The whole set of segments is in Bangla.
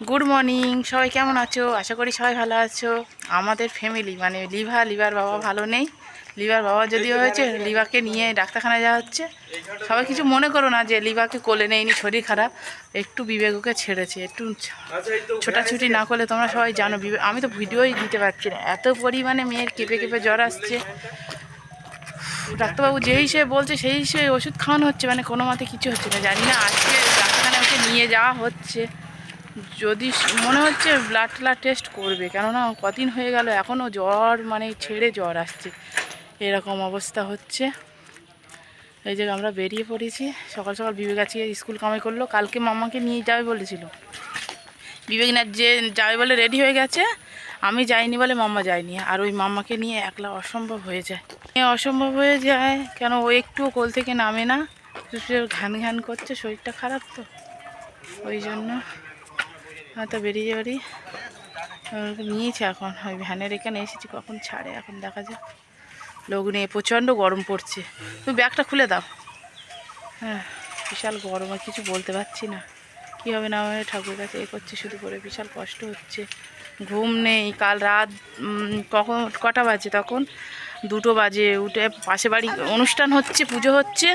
গুড মর্নিং সবাই কেমন আছো? আশা করি সবাই ভালো আছো। আমাদের ফ্যামিলি মানে লিভা লিভার বাবা ভালো নেই। লিভার বাবা যদিও হয়েছে লিভাকে নিয়ে ডাক্তারখানায় যাওয়া হচ্ছে। সবাই কিছু মনে করো না যে লিভাকে কোলে নেয়নি শরীর খারাপ। একটু বিবেককে ছেড়েছে একটু ছোটাছুটি না করলে তোমরা সবাই জানো বিবেক আমি তো ভিডিওই দিতে পারছি না। এত পরিমাণে মেয়ের কেঁপে কেঁপে জ্বর আসছে। ডাক্তারবাবু যে হিসেবে বলছে সেই হিসেবে ওষুধ খাওয়ানো হচ্ছে মানে কোনো মতে কিছু হচ্ছে না। জানি না আজকে ডাক্তারখানায় ওকে নিয়ে যাওয়া হচ্ছে। যদি মনে হচ্ছে ব্লাড ট্লাড টেস্ট করবে, কেননা কদিন হয়ে গেল এখনও জ্বর মানে ছেড়ে জ্বর আসছে। এরকম অবস্থা হচ্ছে। এই যে আমরা বেরিয়ে পড়েছি, সকাল সকাল বিবেক আজকে স্কুল কামাই করল, কালকে মামাকে নিয়ে যাবে বলেছিল। বিবেক না, যে যাবে বলে রেডি হয়ে গেছে, আমি যাইনি বলে মাম্মা যায়নি, আর ওই মাম্মাকে নিয়ে একলা অসম্ভব হয়ে যায়। অসম্ভব হয়ে যায়, কেন ও একটুও কোল থেকে নামে না শুধু ঘ্যান ঘ্যান করছে, শরীরটা খারাপ তো, ওই জন্য। হয়তো বেরিয়ে বাড়ি নিয়েছে এখন। ওই ভ্যানের এখানে এসেছি কখন ছাড়ে এখন দেখা যাক। লোক নিয়ে প্রচণ্ড গরম পড়ছে। তুমি ব্যাগটা খুলে দাও। হ্যাঁ বিশাল গরম আর কিছু বলতে পারছি না। কী হবে না হবে ঠাকুরের কাছে এ করছে শুধু করে বিশাল কষ্ট হচ্ছে। ঘুম নেই কাল রাত কখন কটা বাজে তখন? দুটো বাজে উঠে পাশে বাড়ি অনুষ্ঠান হচ্ছে পুজো হচ্ছে।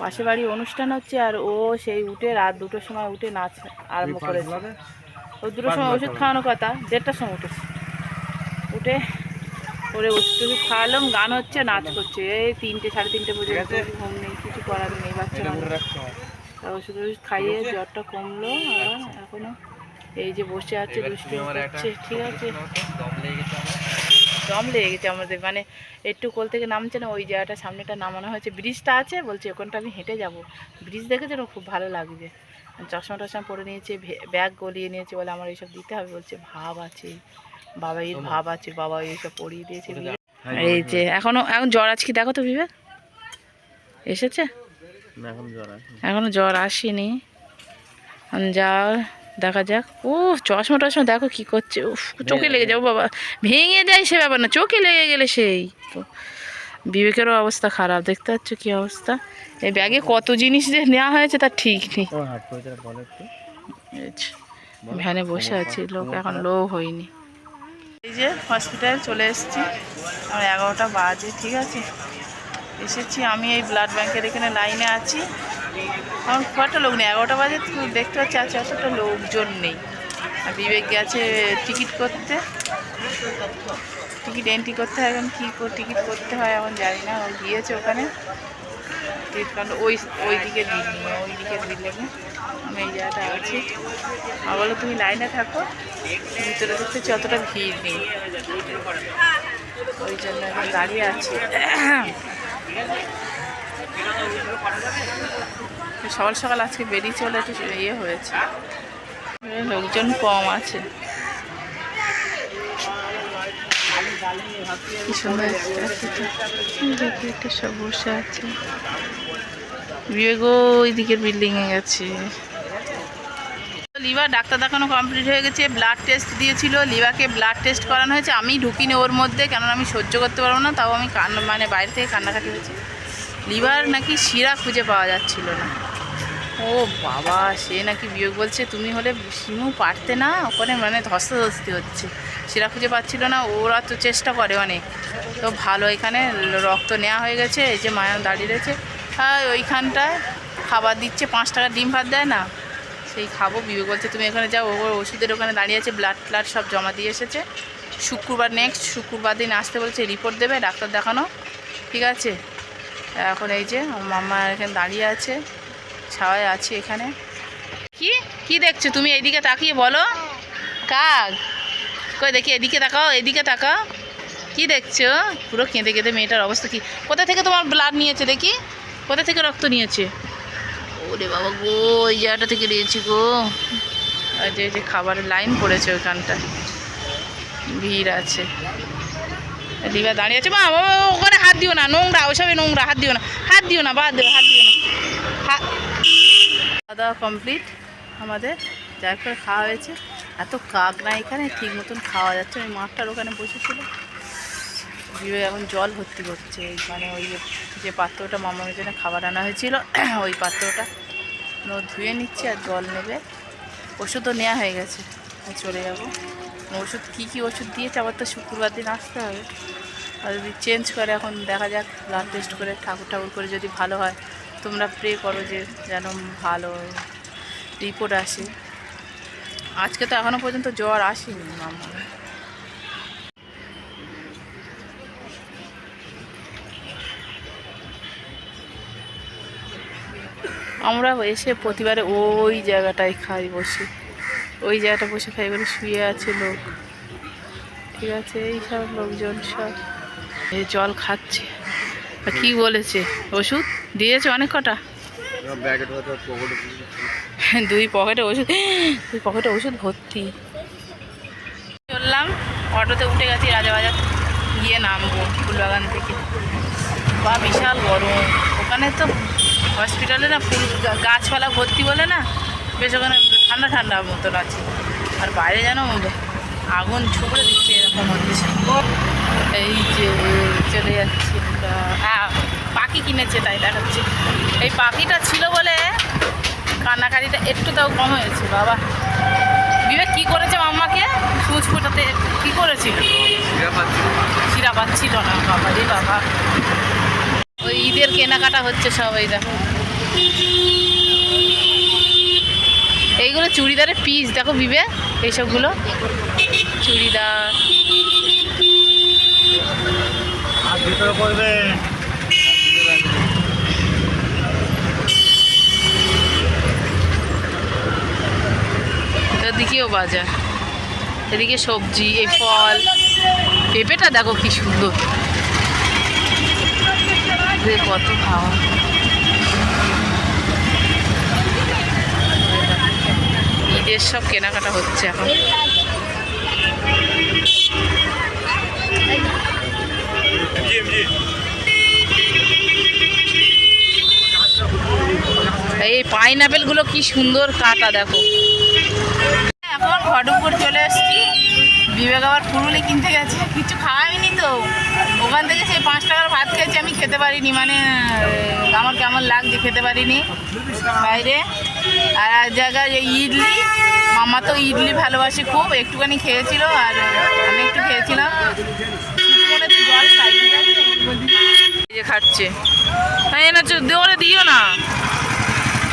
পাশে বাড়ি অনুষ্ঠান হচ্ছে আর ও সেই উঠে রাত দুটোর সময় উঠে নাচ আরম্ভ করেছে। ও দুটোর সময় ওষুধ খাওয়ানোর কথা দেড়টার সময় উঠেছে। উঠে ওরে ওষুধ খাওয়ালাম গান হচ্ছে নাচ করছে। এই তিনটে সাড়ে তিনটে পর্যন্ত ঘুম নেই কিছু করার নেই বাচ্চা ওষুধ ওষুধ খাইয়ে জ্বরটা কমলো আর এখনও এই যে বসে আছে দুষ্টু করছে ঠিক আছে। দম লেগে গেছে আমাদের মানে একটু কোল থেকে নামছে না ওই জায়গাটা সামনেটা নামানো হয়েছে। ব্রিজটা আছে বলছে ওখানটা আমি হেঁটে যাব। ব্রিজ দেখেছে খুব ভালো লাগছে। চশমা টশমা পরে নিয়েছে ব্যাগ গলিয়ে নিয়েছে বলে আমার এইসব দিতে হবে বলছে ভাব আছে বাবা এর ভাব আছে বাবা এইসব পরিয়ে দিয়েছে এই যে এখনও এখন জ্বর আছে কি দেখো তো বিবেক এসেছে? এখন জ্বর আসেনি। এখন যা দেখা যাক। ও চশমা টশমা দেখো কি করছে উফ চোখে লেগে যাব বাবা ভেঙে যায় সে ব্যাপার না চোখে লেগে গেলে সেই। তো বিবেকেরও অবস্থা খারাপ দেখতে পাচ্ছ কি অবস্থা? এই ব্যাগে কত জিনিস যে নেওয়া হয়েছে তার ঠিক নেই। ভ্যানে বসে আছি লোক এখন লো হয়নি। এই যে হসপিটাল চলে এসেছি আমার এগারোটা বাজে ঠিক আছে? এসেছি আমি এই ব্লাড ব্যাংকের এখানে লাইনে আছি। আমার খুব একটা লোক নেই এগারোটা বাজে দেখতে পাচ্ছি আছে অতটা লোকজন নেই। আর বিবেক গেছে টিকিট করতে। টিকিট এন্ট্রি করতে হয়, এখন কী টিকিট করতে হয় এখন জানি না, ও গিয়েছে ওখানে। টিকিট ওই ওই দিকের বিল্ডিংয়ে ওই দিকের বিল্ডিংয়ে আমি এই জায়গাটা আছি। আর বলো, তুমি লাইনে থাকো, ভিতরে দেখতেছি অতটা ভিড় নেই। ওই জন্য এখন দাঁড়িয়ে আছি। সকাল সকাল আজকে বেরিয়ে চলে একটু ইয়ে হয়েছে। লোকজন কম আছে। কি সুন্দর দেখি একটা সব আছে। বিবেক ওই দিকের বিল্ডিংয়ে গেছে। লিভার ডাক্তার দেখানো কমপ্লিট হয়ে গেছে ব্লাড টেস্ট দিয়েছিল। লিভারকে ব্লাড টেস্ট করানো হয়েছে। আমি ঢুকিনি ওর মধ্যে, কেননা আমি সহ্য করতে পারব না, তাও আমি কান মানে বাইরে থেকে কান্নাকাটি হয়েছে লিভার নাকি শিরা খুঁজে পাওয়া যাচ্ছিল না। ও বাবা, সে নাকি বিয়োগ বলছে। তুমি হলে সিমু পারতে না? ওখানে মানে ধস্তাধস্তি হচ্ছে। সেরা খুঁজে পাচ্ছিল না, ওরা তো চেষ্টা করে অনেক। তো ভালো, এখানে রক্ত নেওয়া হয়ে গেছে, এই যে মায়া দাঁড়িয়ে রয়েছে। আর ওইখানটায় খাবার দিচ্ছে, পাঁচ টাকা ডিম ভাত দেয় না? সেই খাব বিবেক বলছে, তুমি এখানে যাও, ও ওষুধের ওখানে দাঁড়িয়ে আছে ব্লাড ট্লাড সব জমা দিয়ে এসেছে। শুক্রবার নেক্সট শুক্রবার দিন আসতে বলছে রিপোর্ট দেবে, ডাক্তার দেখানো। ঠিক আছে? এখন এই যে, মামা এখানে দাঁড়িয়ে আছে। ছাওয়ায় আছি এখানে। কি? কি দেখছ? তুমি এইদিকে তাকিয়ে বলো। কাক? কই দেখি, এদিকে তাকাও এদিকে তাকাও। কি দেখছ? পুরো কেঁদে কেঁদে মেয়েটার অবস্থা কি? কোথা থেকে তোমার ব্লাড নিয়েছে দেখি? কোথা থেকে রক্ত নিয়েছে? ওরে বাবা গো ওই জায়গাটা থেকে নিয়েছি গো। আর যে যে খাবারের লাইন পড়েছে ওইখানটায়। ভিড় আছে। দিবা দাঁড়িয়ে আছে। মা ওখানে হাত দিও না। নোংরা, ওসবে নোংরা, হাত দিও না। হাত দিও না, বাদ দিও হাত দিও না। হা- খাওয়া দাওয়া কমপ্লিট আমাদের যার করে খাওয়া হয়েছে। এত কাক না এখানে, ঠিক মতন খাওয়া যাচ্ছে ওই মাঠটার ওখানে বসেছিল। বিবে এখন জল ভর্তি করছে। মানে ওই যে- পাত্রটা মামার জন্য খাবার আনা হয়েছিল, ওই পাত্রটা। ও ধুয়ে নিচ্ছে আর জল নেবে। ওষুধও নেওয়া হয়ে গেছে। চলে যাব। ওষুধ, কী কী ওষুধ দিয়েছে? আবার তো শুক্রবার দিন আসতে হবে। আর যদি চেঞ্জ করে, এখন দেখা যাক ব্লাড টেস্ট করে ঠাকুর ঠাকুর করে যদি ভালো হয়। তোমরা প্রে করো যে যেন ভালো রিপোর্ট আসে। আজকে তো এখনও পর্যন্ত জ্বর আসেনি আমার আমরা এসে প্রতিবারে ওই জায়গাটায় খাই বসে। ওই জায়গাটা বসে খাই বলে শুয়ে আছে লোক। ঠিক আছে, এই সব লোকজন সব। জল খাচ্ছে। কি বলেছে? ওষুধ? দিয়েছে অনেক কটা? দুই পকেটে ওষুধ, দুই পকেটে ওষুধ ভর্তি। চললাম, অটোতে উঠে গেছি রাজাবাজার গিয়ে নামবো, ফুলবাগান থেকে। বা বিশাল গরম। ওখানে তো হসপিটালে না ফুল গাছপালা ভর্তি বলে না, বেশ ওখানে ঠান্ডা ঠান্ডা মতন আছে। আর বাইরে যেন আগুন ছুবড়ে দিচ্ছে এরকম হচ্ছে এই যে, চলে যাচ্ছি হ্যাঁ পাখি কিনেছে, তাই দেখাচ্ছি। এই পাখিটা ছিল বলে কান্নাকাটিটা একটু তাও কম হয়েছে, বাবা। বিবেক, কি করেছে মাম্মাকে? সুচ ফোটাতে কী করেছিল? শিরা পাচ্ছিল না, বাবা রে বাবা। ওই ঈদের কেনাকাটা হচ্ছে সবাই দেখো। এইগুলো চুড়িদারের পিস দেখো বিবে এইসবগুলো। চুড়িদার আর ভিতরে করবে এদিকেও বাজার। এদিকে সবজি, এই ফল। পেঁপেটা দেখো কি সুন্দর। কত খাওয়া। ঈদের সব কেনাকাটা হচ্ছে এখন। এই পাইনাপেলগুলো কি সুন্দর কাটা দেখো। ঘটকপুর চলে এসেছি। বিবেক আবার পুরুলি কিনতে গেছে। কিছু খাওয়াইনি তো। ওখান থেকে সেই পাঁচ টাকার ভাত খেয়েছি, আমি খেতে পারিনি। মানে আমার কেমন লাগছে খেতে পারিনি। বাইরে। আর এক জায়গায় এই ইডলি। মামা তো ইডলি ভালোবাসে খুব। একটুখানি খেয়েছিল আর আমি একটু খেয়েছিলাম। জল খাচ্ছে। হ্যাঁ দেওয়ালে দিও না।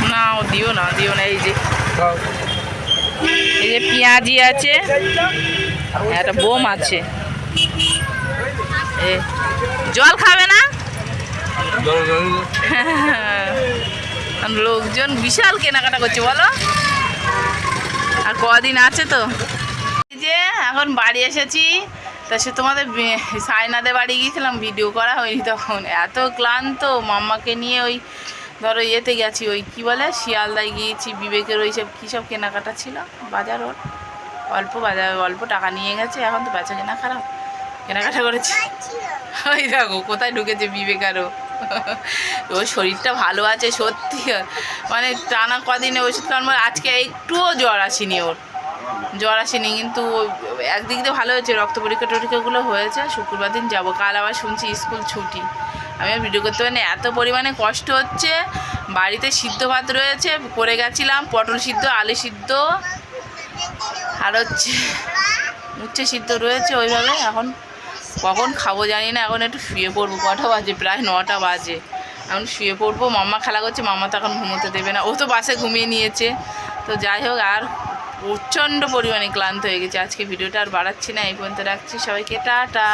না, ও দিও না দিও না, এই যে। এই পেঁয়াজি আছে, একটা বোম আছে। জল খাবে না? লোকজন বিশাল কেনাকাটা করছে, বলো। আর কদিন আছে তো? যে, এখন বাড়ি এসেছি, তা সে তোমাদের সায়নাদের বাড়ি গিয়েছিলাম, ভিডিও করা হয়নি তখন। এত ক্লান্ত, মাম্মাকে নিয়ে ওই ধরো ইয়েতে গেছি ওই কি বলে, শিয়ালদায় গিয়েছি, বিবেকের ওই সব, কী সব কেনাকাটা ছিল? বাজার ওর। অল্প বাজার, অল্প টাকা নিয়ে গেছে, এখন তো বেচা কেনা খারাপ। কেনাকাটা করেছি। ওই দেখো, কোথায় ঢুকেছে বিবেক আরও ওর শরীরটা ভালো আছে, সত্যি। মানে টানা কদিনে ওষুধ পর আজকে একটুও জ্বর আসেনি ওর। জ্বর আসেনি, কিন্তু একদিক দিয়ে ভালো হয়েছে, রক্ত পরীক্ষা টরীক্ষাগুলো হয়েছে, শুক্রবার দিন যাব। কাল আবার শুনছি স্কুল ছুটি। আমি ভিডিও করতে পারিনি। এত পরিমাণে কষ্ট হচ্ছে। বাড়িতে সিদ্ধ ভাত রয়েছে, করে গেছিলাম, পটল সিদ্ধ, আলু সিদ্ধ, আর হচ্ছে উচ্ছে সিদ্ধ রয়েছে ওইভাবে। এখন কখন খাব জানি না, এখন একটু শুয়ে পড়ব। কটা বাজে? প্রায় নটা বাজে। এখন শুয়ে পড়ব। মাম্মা খেলা করছে, মাম্মা তো এখন ঘুমোতে দেবে না। ও তো বাসে ঘুমিয়ে নিয়েছে। তো যাই হোক, আর প্রচণ্ড পরিমাণে ক্লান্ত হয়ে গেছে। আজকে ভিডিওটা আর বাড়াচ্ছি না, এই পর্যন্ত রাখছি। সবাইকে টাটা।